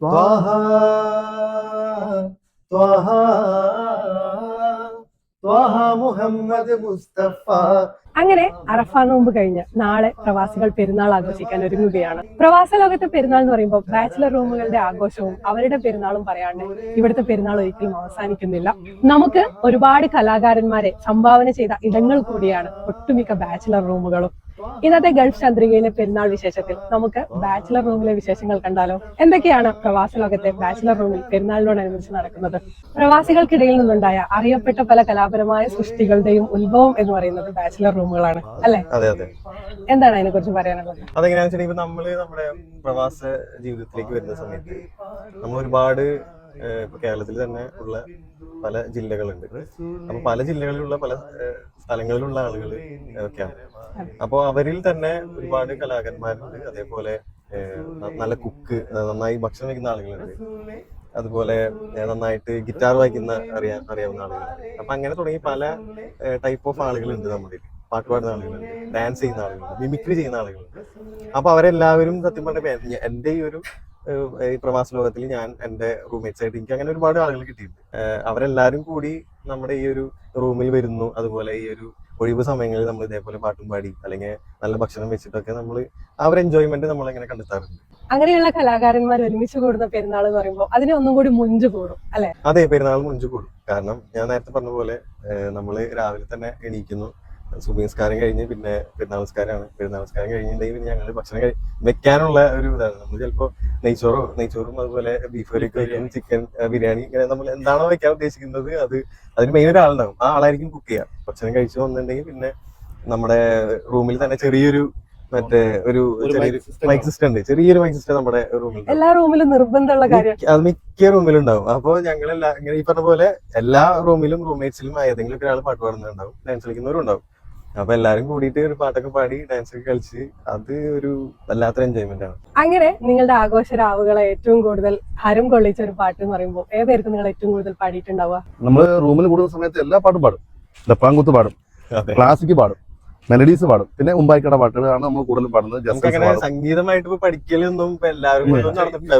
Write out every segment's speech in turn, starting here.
ത്വാഹ ത്വാഹ മുഹമ്മദ് മുസ്തഫ. അങ്ങനെ അറഫ നോമ്പ് കഴിഞ്ഞ് നാളെ പ്രവാസികൾ പെരുന്നാൾ ആഘോഷിക്കാൻ ഒരുങ്ങുകയാണ്. പ്രവാസ ലോകത്തെ പെരുന്നാൾ എന്ന് പറയുമ്പോൾ ബാച്ചിലർ റൂമുകളുടെ ആഘോഷവും അവരുടെ പെരുന്നാളും പറയാണ്ട് ഇവിടുത്തെ പെരുന്നാൾ ഒരിക്കലും അവസാനിക്കുന്നില്ല. നമുക്ക് ഒരുപാട് കലാകാരന്മാരെ സംഭാവന ചെയ്ത ഇടങ്ങൾ കൂടിയാണ് ഒട്ടുമിക്ക ബാച്ചിലർ റൂമുകളും ഇന്നത്തെ ഗൾഫ് ചന്ദ്രികയിലെ പെരുന്നാൾ വിശേഷത്തിൽ നമുക്ക് ബാച്ചിലർ റൂമിലെ വിശേഷങ്ങൾ കണ്ടാലോ? എന്തൊക്കെയാണ് പ്രവാസ ലോകത്തെ ബാച്ചിലർ റൂമിൽ പെരുന്നാളിനോടനുബന്ധിച്ച് നടക്കുന്നത്? പ്രവാസികൾക്കിടയിൽ നിന്നുണ്ടായ അറിയപ്പെട്ട പല കലാപരമായ സൃഷ്ടികളുടെയും ഉത്ഭവം എന്ന് പറയുന്നത് ബാച്ചിലർ റൂമുകളാണ് അല്ലെ? അതെ അതെ. എന്താണ് അതിനെ കുറിച്ച് പറയാനുള്ളത്? അതെങ്ങനെയാണെന്ന് വെച്ചിട്ടുണ്ടെങ്കിൽ ഇപ്പൊ നമ്മൾ നമ്മുടെ പ്രവാസ ജീവിതത്തിലേക്ക് വരുന്ന സമയത്ത് നമ്മൾ ഒരുപാട് ഇപ്പൊ കേരളത്തിൽ തന്നെ ഉള്ള പല ജില്ലകളുണ്ട്. അപ്പൊ പല ജില്ലകളിലുള്ള പല സ്ഥലങ്ങളിലുള്ള ആളുകൾ ഒക്കെയാണ്. അപ്പോൾ അവരിൽ തന്നെ ഒരുപാട് കലാകാരന്മാരുണ്ട്. അതേപോലെ നല്ല കുക്ക് നന്നായി ഭക്ഷണം വയ്ക്കുന്ന ആളുകളുണ്ട്. അതുപോലെ നന്നായിട്ട് ഗിറ്റാർ വായിക്കുന്ന അറിയാൻ അറിയാവുന്ന ആളുകളുണ്ട്. അപ്പൊ അങ്ങനെ തുടങ്ങി പല ടൈപ്പ് ഓഫ് ആളുകളുണ്ട് നമ്മുടെ പാട്ട് പാടുന്ന ആളുകളുണ്ട് ഡാൻസ് ചെയ്യുന്ന ആളുകളുണ്ട് മിമിക്രി ചെയ്യുന്ന ആളുകളുണ്ട്. അപ്പൊ അവരെല്ലാവരും സത്യം പറഞ്ഞ എന്റെ ഈ ഒരു ഈ പ്രവാസ ലോകത്തിൽ ഞാൻ എന്റെ റൂംമേറ്റ്സ് ആയിട്ട് എനിക്ക് അങ്ങനെ ഒരുപാട് ആളുകൾ കിട്ടിയിട്ടുണ്ട്. അവരെല്ലാവരും കൂടി നമ്മുടെ ഈ ഒരു റൂമിൽ വരുന്നു. അതുപോലെ ഈ ഒരു ഒഴിവ് സമയങ്ങളിൽ നമ്മൾ ഇതേപോലെ പാട്ടും പാടി അല്ലെങ്കിൽ നല്ല ഭക്ഷണം വെച്ചിട്ടൊക്കെ നമ്മൾ ആ ഒരു എൻജോയ്മെന്റ് നമ്മൾ അങ്ങനെ കണ്ടെത്താറുണ്ട്. അങ്ങനെയുള്ള കലാകാരന്മാർ ഒരുമിച്ച് കൂടുന്ന പെരുന്നാൾ എന്ന് പറയുമ്പോൾ അതിനെ ഒന്നും കൂടി മുഞ്ചു കൂടും അല്ലെ? അതെ പെരുന്നാൾ മുഞ്ചു കൂടും. കാരണം ഞാൻ നേരത്തെ പറഞ്ഞ പോലെ നമ്മൾ രാവിലെ തന്നെ എണീക്കുന്നു. സുബഹി നിസ്കാരം കഴിഞ്ഞ് പിന്നെ പെരുന്നാമസ്കാരമാണ് പെരുന്നാമസ്കാരം കഴിഞ്ഞിട്ടുണ്ടെങ്കിൽ പിന്നെ ഞങ്ങൾ ഭക്ഷണം കഴി വെക്കാനുള്ള ഒരു ഇതാണ്. നമ്മൾ ചിലപ്പോൾ നെയ്ച്ചോറോ നെയ്ച്ചോറും അതുപോലെ ബീഫ് കറിയൊക്കെ വയ്ക്കും ചിക്കൻ ബിരിയാണി ഇങ്ങനെ നമ്മൾ എന്താണോ വെക്കാൻ ഉദ്ദേശിക്കുന്നത് അത് അതിന് മെയിൻ ഒരാളുണ്ടാകും ആ ആളായിരിക്കും കുക്ക് ചെയ്യുക ഭക്ഷണം കഴിച്ചു വന്നിട്ടുണ്ടെങ്കിൽ പിന്നെ നമ്മുടെ റൂമിൽ തന്നെ ചെറിയൊരു മറ്റേ ഒരു ചെറിയൊരു മൈക്ക് സിസ്റ്റം ഉണ്ട്. ചെറിയൊരു മൈക്ക് സിസ്റ്റം നമ്മുടെ റൂമിൽ എല്ലാ റൂമിലും നിർബന്ധമുള്ള കാര്യം. അത് മിക്ക റൂമിലും ഉണ്ടാവും. അപ്പൊ ഞങ്ങളെല്ലാ ഇങ്ങനെ ഈ പറഞ്ഞ പോലെ എല്ലാ റൂമിലും റൂംമേറ്റ്സിലും ഏതെങ്കിലും ഒരാൾ പാട്ട് പാടുന്നുണ്ടാവും ഡാൻസ് കളിക്കുന്നവരും ഉണ്ടാവും. അപ്പൊ എല്ലാരും കൂടിയിട്ട് ഒരു പാട്ടൊക്കെ പാടി ഡാൻസ് ഒക്കെ കളിച്ച് അത് ഒരു വല്ലാത്ത എൻജോയ്മെന്റ് ആണ്. അങ്ങനെ നിങ്ങളുടെ ആഘോഷ രാവുകളെ ഏറ്റവും കൂടുതൽ ഹരം കൊള്ളിച്ച ഒരു പാട്ട് എന്ന് പറയുമ്പോൾ ഏതായിരിക്കും നിങ്ങൾ ഏറ്റവും കൂടുതൽ പാടിയിട്ടുണ്ടാവുക? നമ്മൾ റൂമിൽ കൂടുന്ന സമയത്ത് എല്ലാ പാട്ടും പാടും. ഡപ്പാങ്കുത്ത് പാടും. ക്ലാസിക് പാടും. മെലഡീസ് പാടും. പിന്നെ മുമ്പായിക്കട പാട്ടുകളാണ് നമ്മൾ കൂടുതലും പാടുന്നത്. ജസ്റ്റ് സംഗീതമായിട്ട് ഇപ്പൊ പഠിക്കലൊന്നും ഇപ്പൊ എല്ലാവരും.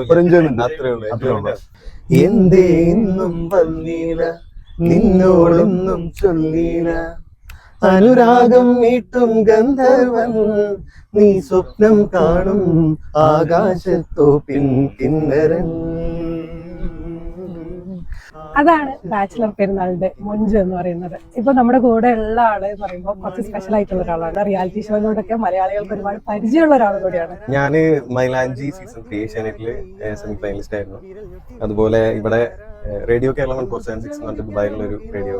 അത്രേ ഉള്ളൂ അത്രേ ഉള്ളൂ. എന്തേ ഇന്നും വന്നീല? നിന്നോടൊന്നും ചൊല്ലീല. അനുരാഗം മീട്ടും ഗന്ധർവൻ. നീ സ്വപ്നം കാണും ആകാശത്തോ പിൻ കിന്നരൻ. അതാണ് ബാച്ചിലർ പെരുന്നാളിന്റെ മൊഞ്ച് എന്ന് പറയുന്നത്. ഇപ്പൊ നമ്മുടെ കൂടെ ഉള്ള ആൾ എന്ന് പറയുമ്പോൾ കുറച്ച് സ്പെഷ്യൽ ആയിട്ടുള്ള ഒരാളാണ്. റിയാലിറ്റി ഷോയിലൂടെയൊക്കെ മലയാളികൾക്ക് ഒരുപാട് പരിചയമുള്ള ഒരാൾ കൂടിയാണ്. ഞാൻ മൈലാഞ്ചി സീസൺ ത്രീ ഏഷ്യാനെറ്റിൽ സെമി ഫൈനലിസ്റ്റ് ആയിരുന്നു. അതുപോലെ ഇവിടെ radio Kerala four seven six എന്ന് പറഞ്ഞിട്ട് ദുബായിലുള്ള ഒരു റേഡിയോ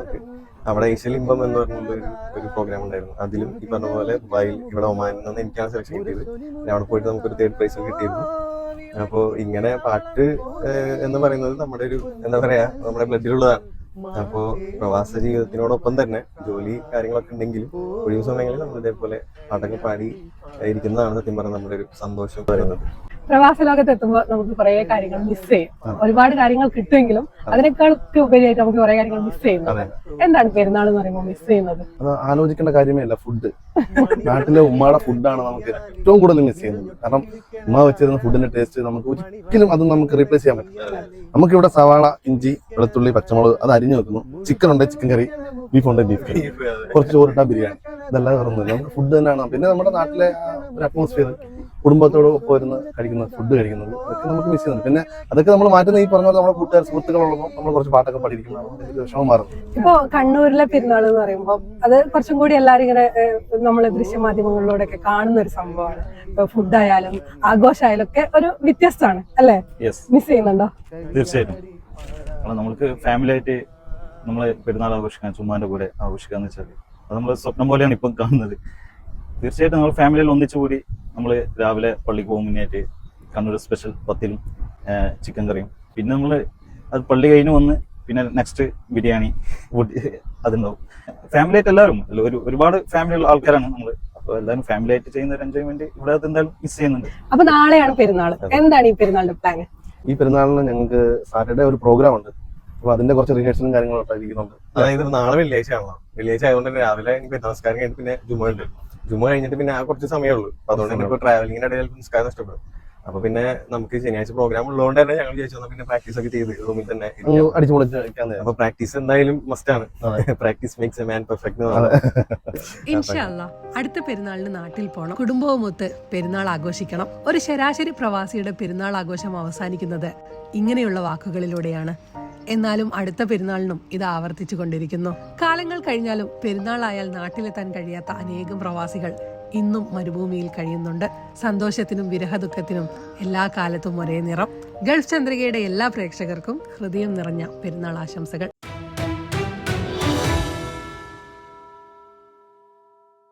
ഉണ്ട് ഏഷ്യ ലിംബം എന്ന് പറഞ്ഞുള്ള ഒരു ഒരു പ്രോഗ്രാം ഉണ്ടായിരുന്നു. അതിലും ഈ പറഞ്ഞ പോലെ ദുബായിൽ ഇവിടെ ഒമാനിൽ നിന്ന് എനിക്കാണ് സെലക്ഷൻ കിട്ടിയത്. പിന്നെ അവിടെ പോയിട്ട് നമുക്കൊരു തേർഡ് പ്രൈസ് കിട്ടിയിരുന്നു. അപ്പോ ഇങ്ങനെ പാട്ട് എന്ന് പറയുന്നത് നമ്മുടെ ഒരു എന്താ പറയാ നമ്മുടെ ബ്ലഡിലുള്ളതാണ്. അപ്പോ പ്രവാസ ജീവിതത്തിനോടൊപ്പം തന്നെ ജോലി കാര്യങ്ങളൊക്കെ ഉണ്ടെങ്കിലും ഒഴിവ് സമയങ്ങളിൽ നമ്മൾ ഇതേപോലെ പാട്ടൊക്കെ പാടി ഇരിക്കുന്നതാണ് സത്യം പറഞ്ഞാൽ നമ്മുടെ ഒരു സന്തോഷം പറയുന്നത്. പ്രവാസ ലോകത്ത് എത്തുമ്പോൾ നമുക്ക് കുറെ കാര്യങ്ങൾ മിസ് ചെയ്യും. ഒരുപാട് കാര്യങ്ങൾ കിട്ടുമെങ്കിലും അതിനേക്കാളൊക്കെ ഉപരിയായിട്ട് നമുക്ക് കുറെ കാര്യങ്ങൾ മിസ് ചെയ്യുന്നത്. എന്താണ് പെരുന്നാൾ എന്ന് പറയുമ്പോൾ മിസ് ചെയ്യുന്നത്? അത് ആലോചിക്കേണ്ട കാര്യമേ അല്ല ഫുഡ് നാട്ടിലെ ഉമ്മയുടെ ഫുഡാണ് നമുക്ക് ഏറ്റവും കൂടുതൽ മിസ് ചെയ്യുന്നത്. കാരണം ഉമ്മ വെച്ചിരുന്ന ഫുഡിന്റെ ടേസ്റ്റ് നമുക്ക് ഒരിക്കലും അത് നമുക്ക് റീപ്ലേസ് ചെയ്യാൻ പറ്റില്ല. നമുക്ക് ഇവിടെ സവാള ഇഞ്ചി വെളുത്തുള്ളി പച്ചമുളക് അത് അരിഞ്ഞു വെക്കുന്നു. ചിക്കൻ ഉണ്ടെങ്കിൽ ചിക്കൻ കറി ബീഫ് ഉണ്ടെങ്കിൽ ബീഫ് കറി കുറച്ച് ചോറിട്ട ബിരിയാണി. ഇതെല്ലാം വേറൊന്നുമില്ല നമുക്ക് ഫുഡ് തന്നെയാണ്. പിന്നെ നമ്മുടെ നാട്ടിലെ ഒരു അറ്റ്മോസ്ഫിയർ കുടുംബത്തോട് ഒപ്പം ഇരുന്ന് കഴിക്കുന്ന ഫുഡ് കഴിക്കുന്നത് അതൊക്കെ നമുക്ക് മിസ് ചെയ്യുന്നുണ്ട്. പിന്നെ അതൊക്കെ നമ്മൾ മാറ്റുന്ന ഈ പറഞ്ഞ പോലെ നമ്മുടെ കൂട്ടുകാർ സുഹൃത്തുക്കളുള്ളപ്പോൾ നമ്മൾ കുറച്ച് പാട്ടൊക്കെ എനിക്ക് വിഷമം മാറും ഇപ്പൊ കണ്ണൂരിലെ പെരുന്നാൾ എന്ന് പറയുമ്പോൾ അത് കുറച്ചും കൂടി എല്ലാവരും ഇങ്ങനെ നമ്മൾ ദൃശ്യമാധ്യമങ്ങളിലൂടെയൊക്കെ കാണുന്ന ഒരു സംഭവമാണ്. ഇപ്പൊ ഫുഡായാലും ആഘോഷമായാലും ഒക്കെ ഒരു വ്യത്യസ്തമാണ് അല്ലേ? യെസ് മിസ് ചെയ്യുന്നുണ്ടോ? തീർച്ചയായിട്ടും. കാരണം നമ്മൾക്ക് ഫാമിലി ആയിട്ട് നമ്മളെ പെരുന്നാൾ ആഘോഷിക്കാൻ ചുമ്മാന്റെ കൂടെ ആഘോഷിക്കാന്ന് വെച്ചാൽ അത് നമ്മൾ സ്വപ്നം പോലെയാണ് ഇപ്പം കാണുന്നത്. തീർച്ചയായിട്ടും നമ്മൾ ഫാമിലിയിൽ ഒന്നിച്ചു കൂടി നമ്മൾ രാവിലെ പള്ളിക്ക് പോകും മുന്നേറ്റ് കണ്ണൂർ സ്പെഷ്യൽ പത്തിലും ചിക്കൻ കറിയും. പിന്നെ നമ്മൾ അത് പള്ളി കഴിഞ്ഞ് വന്ന് പിന്നെ നെക്സ്റ്റ് ബിരിയാണി അതുണ്ടാവും. ഫാമിലി ആയിട്ട് എല്ലാവരും അല്ല, ഒരു ഒരുപാട് ഫാമിലിയുള്ള ആൾക്കാരാണ് നമ്മൾ അപ്പോൾ എല്ലാവരും ഫാമിലി ആയിട്ട് ചെയ്യുന്ന ഒരു എൻജോയ്മെന്റ് ഇവിടെ അത് എന്തായാലും മിസ് ചെയ്യുന്നുണ്ട്. അപ്പൊ നാളെയാണ് പെരുന്നാൾ എന്താണ് ഈ പെരുന്നാളിന്റെ പ്ലാൻ ഈ പെരുന്നാളിന് ഞങ്ങൾക്ക് സാറ്റർഡേ ഒരു പ്രോഗ്രാം ഉണ്ട്. അപ്പൊ അതിന്റെ കുറച്ച് റിഹേഴ്സലും കാര്യങ്ങളൊക്കെ ഇരിക്കുന്നുണ്ട് അതായത് നാളെ വെള്ളിയാഴ്ച ആണല്ലോ വെള്ളിയാഴ്ച ആയതുകൊണ്ട് രാവിലെ എനിക്ക് നമസ്കാരം കഴിഞ്ഞിട്ട് പിന്നെ ജുമ ഉണ്ട്. ജുമ കഴിഞ്ഞിട്ട് പിന്നെ ആ കുറച്ച് സമയമേ ഉള്ളൂ. അപ്പൊ അതുകൊണ്ട് തന്നെ ഇപ്പൊ ട്രാവലിംഗിന്റെ ഇടയിൽ നിസ്കാരം നഷ്ടപ്പെടും. അപ്പൊ പിന്നെ നമുക്ക് ശനിയാഴ്ച പ്രോഗ്രാം ഉള്ളതുകൊണ്ട് തന്നെ ഞങ്ങൾ വിചാരിച്ചു പിന്നെ പ്രാക്ടീസ് ഒക്കെ ചെയ്ത് റൂമിൽ തന്നെ അപ്പൊ പ്രാക്ടീസ് എന്തായാലും മസ്റ്റ് ആണ്. Practice makes a man perfect ഇൻഷല്ല അടുത്ത പെരുന്നാളിന് നാട്ടിൽ പോകണം കുടുംബവുമൊത്ത് പെരുന്നാൾ ആഘോഷിക്കണം. ഒരു ശരാശരി പ്രവാസിയുടെ പെരുന്നാൾ ആഘോഷം അവസാനിക്കുന്നത് ഇങ്ങനെയുള്ള വാക്കുകളിലൂടെയാണ്. എന്നാലും അടുത്ത പെരുന്നാളിനും ഇത് ആവർത്തിച്ചു കൊണ്ടിരിക്കുന്നു കാലങ്ങൾ കഴിഞ്ഞാലും പെരുന്നാളായാൽ നാട്ടിലെത്താൻ കഴിയാത്ത അനേകം പ്രവാസികൾ ഇന്നും മരുഭൂമിയിൽ കഴിയുന്നുണ്ട്. സന്തോഷത്തിനും വിരഹദുഃഖത്തിനും എല്ലാ കാലത്തും ഒരേ നിറം. ഗൾഫ് ചന്ദ്രികയുടെ എല്ലാ പ്രേക്ഷകർക്കും ഹൃദയം നിറഞ്ഞ പെരുന്നാൾ ആശംസകൾ.